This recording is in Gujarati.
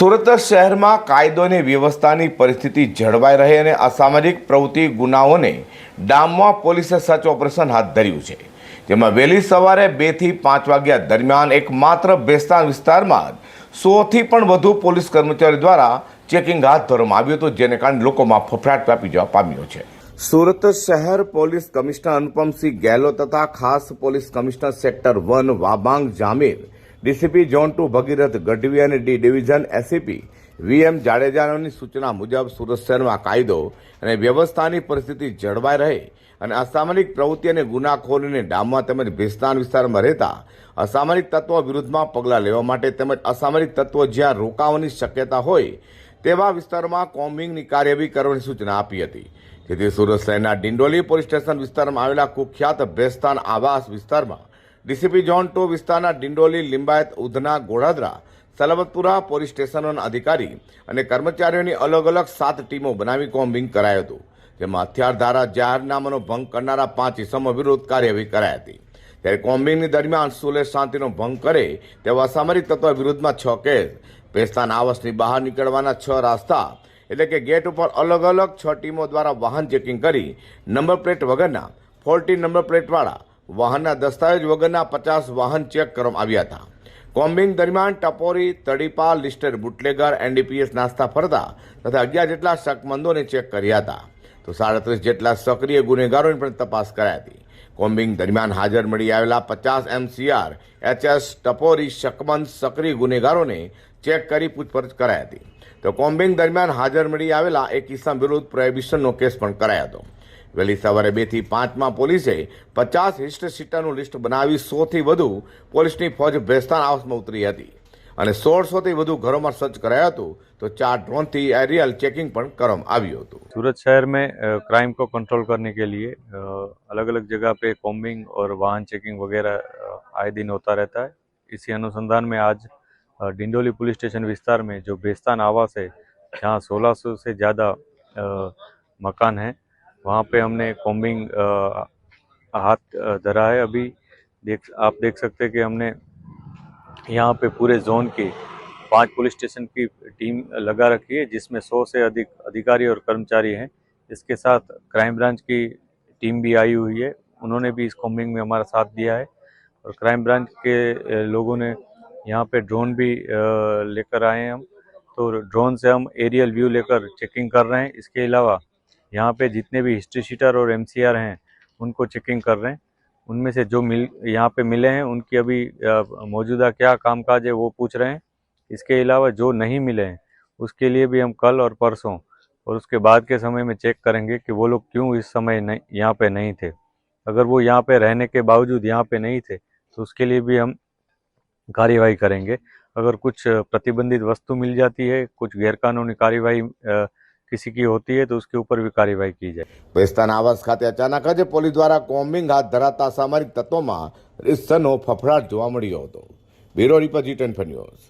સુરત શહેરમાં કાયદો અને વ્યવસ્થાની પરિસ્થિતિ જળવાઈ રહે અને અસામાજિક પ્રવૃત્તિ ગુનાઓને ડામવા પોલીસે સર્ચ ઓપરેશન હાથ ધર્યું છે. જેમાં વહેલી સવારે બેથી પાંચ વાગ્યા દરમિયાન એકમાત્ર બેસ્તાન વિસ્તારમાં સોથી પણ વધુ પોલીસ કર્મચારી દ્વારા ચેકિંગ હાથ ધરવામાં આવ્યું હતું, જેને કારણે લોકોમાં ફફડાટ વ્યાપી જવા પામ્યો છે. સુરત શહેર પોલીસ કમિશનર અનુપમસિંહ ગેહલોત તથા ખાસ police commissioner sector one Wabang Jamir DCP zone two Bhagirath Gadhvi અને ડી ડિવિઝન એસીપી વીએમ જાડેજાની સૂચના મુજબ સુરત શહેરમાં કાયદો અને વ્યવસ્થાની પરિસ્થિતિ જળવાઈ રહે અને અસામાજિક પ્રવૃત્તિ અને ગુનાખોરીને ડામવા તેમજ ભેસ્તાન વિસ્તારમાં રહેતા અસામાજિક તત્વો વિરુદ્ધમાં પગલાં લેવા માટે તેમજ અસામાજિક તત્વો જ્યાં રોકાવાની શક્યતા હોય તેવા વિસ્તારમાં કોમ્બિંગની કાર્યવાહી કરવાની સૂચના આપી હતી. જેથી સુરત શહેરના ડિંડોલી પોલીસ સ્ટેશન વિસ્તારમાં આવેલા કુખ્યાત ભેસ્તાન આવાસ વિસ્તારમાં ડીસીપી ઝોન ટુ વિસ્તારના ડિંડોલી, લિંબાયત, ઉધના ગોળાદરા સલામતપુરા પોલીસ સ્ટેશનોના અધિકારી અને કર્મચારીઓની અલગ અલગ સાત ટીમો બનાવી કોમ્બિંગ કરાયું હતું, જેમાં હથિયાર ધારા જાહેરનામાનો ભંગ કરનારા પાંચ ઇસમો વિરુદ્ધ કાર્યવાહી કરાઈ હતી. ત્યારે કોમ્બિંગની દરમિયાન સુલે શાંતિનો ભંગ કરે તેવા અસામરિક તત્વ વિરુદ્ધમાં છ કેસ, ભેસ્તાન આવાસની બહાર નીકળવાના છ રાસ્તા, એટલે કે ગેટ ઉપર અલગ અલગ છ ટીમો દ્વારા વાહન ચેકિંગ કરી નંબર પ્લેટ વગરના ફોર્ટી નંબર પ્લેટવાળા વાહનના દસ્તાવેજ વગરના પચાસ વાહન ચેક કરવામાં આવ્યા હતા. કોમ્બિંગ દરમિયાન ટપોરી તડીપા લિસ્ટર, બુટલેગર, એનડીપીએસ નાસ્તા ફરતા તથા અગિયાર જેટલા શકમંદોને ચેક કર્યા હતા. તો સાડત્રીસ જેટલા સક્રિય ગુનેગારોની પણ તપાસ કરાઈ હતી. કોમ્બિંગ દરમિયાન હાજર મળી આવેલા પચાસ એમસીઆર, એચએસ, ટપોરી, શકમંદ, સક્રિય ગુનેગારોને ચેક કરી પૂછપરછ કરાઈ હતી. તો કોમ્બિંગ દરમિયાન હાજર મળી આવેલા એક કિસ્સા વિરુદ્ધ પ્રોહિબિશનનો કેસ પણ કરાયો હતો. વહેલી સવારે બે થી પાંચમાં પોલીસે પચાસ હિસ્ટ સીટરનું લિસ્ટ બનાવી સોથી વધુ પોલીસની ફોજ ભેસ્તાન હાઉસમાં ઉતરી હતી અને સોળસોથી વધુ ઘરોમાં સર્ચ કરાયું હતું તો ચાર ડ્રોનથી એરિયલ ચેકિંગ પણ કરવામાં આવ્યું હતું सूरत शहर में क्राइम को कंट्रोल करने के लिए अलग अलग जगह पे कॉम्बिंग और वाहन चेकिंग वगैरह अ, आए दिन होता रहता है इसी अनुसंधान में आज अ, डिंडोली पुलिस स्टेशन विस्तार में जो बेस्तान आवास है जहाँ 1600 से ज़्यादा अ, मकान हैं वहाँ पे हमने कॉम्बिंग हाथ धरा है अभी। देख, आप देख सकते हैं कि हमने यहाँ पे पूरे जोन की पाँच पुलिस स्टेशन की टीम लगा रखी है, जिसमें सौ से अधिक अधिकारी और कर्मचारी हैं। इसके साथ क्राइम ब्रांच की टीम भी आई हुई है। उन्होंने भी इस कॉम्बिंग में हमारा साथ दिया है। और क्राइम ब्रांच के लोगों ने यहाँ पे ड्रोन भी लेकर आए हैं हम। तो ड्रोन से हम एरियल व्यू लेकर चेकिंग कर रहे हैं। इसके अलावा यहाँ पे जितने भी हिस्ट्री शीटर और एमसीआर हैं, उनको चेकिंग कर रहे हैं। उनमें से जो मिल, यहाँ पे मिले हैं, उनकी अभी मौजूदा क्या कामकाज है वो पूछ रहे हैं। इसके अलावा जो नहीं मिले हैं, उसके लिए भी हम कल और परसों और उसके बाद के समय में चेक करेंगे कि वो लोग क्यों इस समय नहीं, यहाँ पे नहीं थे। अगर वो यहाँ पे रहने के बावजूद यहाँ पे नहीं थे तो उसके लिए भी हम कार्यवाही करेंगे। अगर कुछ प्रतिबंधित वस्तु मिल जाती है, कुछ गैरकानूनी कार्यवाही किसी की होती है तो उसके ऊपर भी कार्यवाही की जाए ભેસ્તાન આવાસ ખાતે અચાનક જ પોલીસ દ્વારા કોમ્બિંગ હાથ ધરાતા સામરિક તત્વોમાં રીતસરનો ફફડાટ જોવા મળ્યો હતો bureau report G ten news